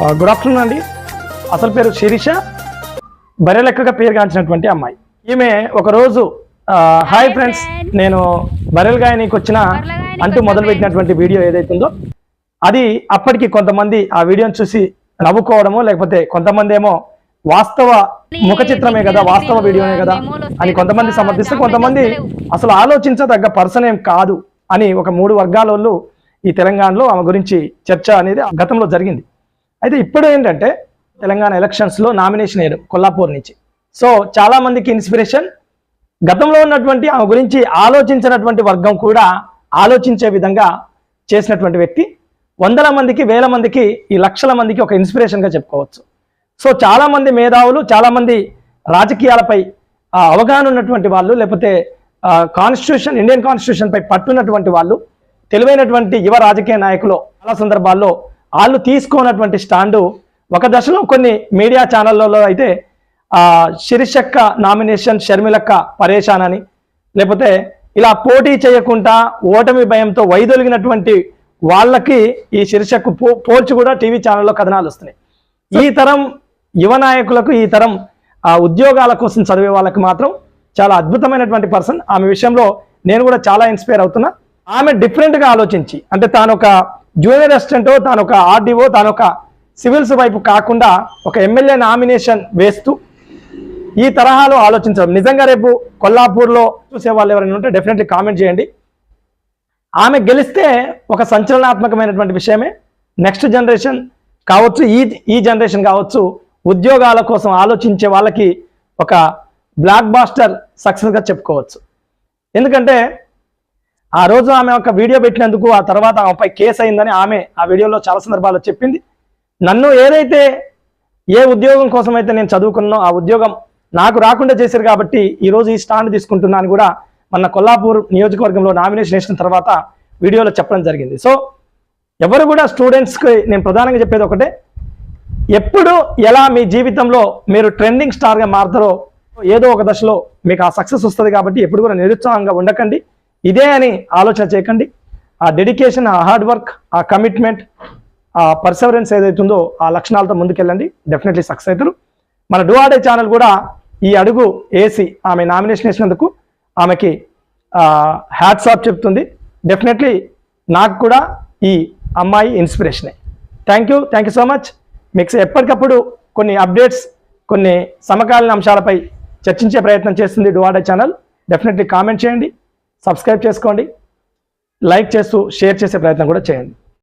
Good afternoon అండి. అసలు పేరు శిరీష. బరెలెక్కగా పేరుగాంచినటువంటి అమ్మాయి. ఈమె ఒకరోజు హాయ్ ఫ్రెండ్స్ నేను బరెల్గాయనికి వచ్చిన అంటూ మొదలుపెట్టినటువంటి వీడియో ఏదైతుందో అది అప్పటికి కొంతమంది ఆ వీడియోని చూసి నవ్వుకోవడమో లేకపోతే కొంతమంది ఏమో వాస్తవ ముఖ చిత్రమే కదా వాస్తవ వీడియోనే కదా అని కొంతమంది సమర్థిస్తే కొంతమంది అసలు ఆలోచించదగ్గ పర్సన్ ఏం కాదు అని ఒక మూడు వర్గాల ఈ తెలంగాణలో ఆమె గురించి చర్చ అనేది గతంలో జరిగింది. అయితే ఇప్పుడు ఏంటంటే తెలంగాణ ఎలక్షన్స్లో నామినేషన్ వేయడం కొల్లాపూర్ నుంచి. సో చాలామందికి ఇన్స్పిరేషన్. గతంలో ఉన్నటువంటి ఆమె గురించి ఆలోచించినటువంటి వర్గం కూడా ఆలోచించే విధంగా చేసినటువంటి వ్యక్తి. వందల మందికి వేల మందికి ఈ లక్షల మందికి ఒక ఇన్స్పిరేషన్గా చెప్పుకోవచ్చు. సో చాలామంది మేధావులు చాలామంది రాజకీయాలపై అవగాహన ఉన్నటువంటి వాళ్ళు లేకపోతే కాన్స్టిట్యూషన్ ఇండియన్ కాన్స్టిట్యూషన్పై పట్టున్నటువంటి వాళ్ళు తెలివైనటువంటి యువ రాజకీయ నాయకులు చాలా సందర్భాల్లో వాళ్ళు తీసుకున్నటువంటి స్టాండు ఒక దశలో కొన్ని మీడియా ఛానళ్ళలో అయితే శిరీషక్క నామినేషన్ షర్మిలక్క పరేషాన్ అని లేకపోతే ఇలా పోటీ చేయకుండా ఓటమి భయంతో వైదొలిగినటువంటి వాళ్ళకి ఈ శిరిషక్కు పో పోల్చి కూడా టీవీ ఛానల్లో కథనాలు వస్తున్నాయి. ఈ తరం యువ నాయకులకు ఈ తరం ఉద్యోగాల కోసం చదివే వాళ్ళకి మాత్రం చాలా అద్భుతమైనటువంటి పర్సన్. ఆమె విషయంలో నేను కూడా చాలా ఇన్స్పైర్ అవుతున్నా. ఆమె డిఫరెంట్గా ఆలోచించి అంటే తాను ఒక జూనియర్ అసిస్టెంటో తాను ఒక ఆర్డీఓ తాను ఒక సివిల్స్ వైపు కాకుండా ఒక ఎమ్మెల్యే నామినేషన్ వేస్తూ ఈ తరహాలో ఆలోచించడం. నిజంగా రేపు కొల్లాపూర్లో చూసే వాళ్ళు ఎవరైనా ఉంటే డెఫినెట్లీ కామెంట్ చేయండి. ఆమె గెలిస్తే ఒక సంచలనాత్మకమైనటువంటి విషయమే. నెక్స్ట్ జనరేషన్ కావచ్చు ఈ ఈ జనరేషన్ కావచ్చు ఉద్యోగాల కోసం ఆలోచించే వాళ్ళకి ఒక బ్లాక్ బాస్టర్ సక్సెస్గా చెప్పుకోవచ్చు. ఎందుకంటే ఆ రోజు ఆమె ఒక వీడియో పెట్టినందుకు ఆ తర్వాత ఆమెపై కేసు అయిందని ఆమె ఆ వీడియోలో చాలా సందర్భాల్లో చెప్పింది. నన్ను ఏదైతే ఏ ఉద్యోగం కోసం అయితే నేను చదువుకున్నానో ఆ ఉద్యోగం నాకు రాకుండా చేశారు కాబట్టి ఈ రోజు ఈ స్టాండ్ తీసుకుంటున్నాను కూడా మన కొల్లాపూర్ నియోజకవర్గంలో నామినేషన్ వేసిన తర్వాత వీడియోలో చెప్పడం జరిగింది. సో ఎవరు కూడా స్టూడెంట్స్కి నేను ప్రధానంగా చెప్పేది ఒకటే ఎప్పుడు ఎలా మీ జీవితంలో మీరు ట్రెండింగ్ స్టార్గా మారుతారో ఏదో ఒక దశలో మీకు ఆ సక్సెస్ వస్తుంది కాబట్టి ఎప్పుడు కూడా నిరుత్సాహంగా ఉండకండి. ఇదే అని ఆలోచన చేయకండి. ఆ డెడికేషన్ ఆ హార్డ్ వర్క్ ఆ కమిట్మెంట్ ఆ పర్సెవరెన్స్ ఏదైతుందో ఆ లక్షణాలతో ముందుకెళ్ళండి. డెఫినెట్లీ సక్సెస్ అవుతారు. మన డూఆడే ఛానల్ కూడా ఈ అడుగు ఏసి ఆమె నామినేషన్ వేసినందుకు ఆమెకి హ్యాట్స్ ఆఫ్ చెప్తుంది. డెఫినెట్లీ నాకు కూడా ఈ అమ్మాయి ఇన్స్పిరేషనే thank you thank you so much మీకు ఎప్పటికప్పుడు కొన్ని అప్డేట్స్ కొన్ని సమకాలీన అంశాలపై చర్చించే ప్రయత్నం చేస్తుంది డూఆడే ఛానల్ డెఫినెట్లీ కామెంట్ చేయండి. సబ్స్క్రైబ్ చేసుకోండి. లైక్ చేస్తూ షేర్ చేసే ప్రయత్నం కూడా చేయండి.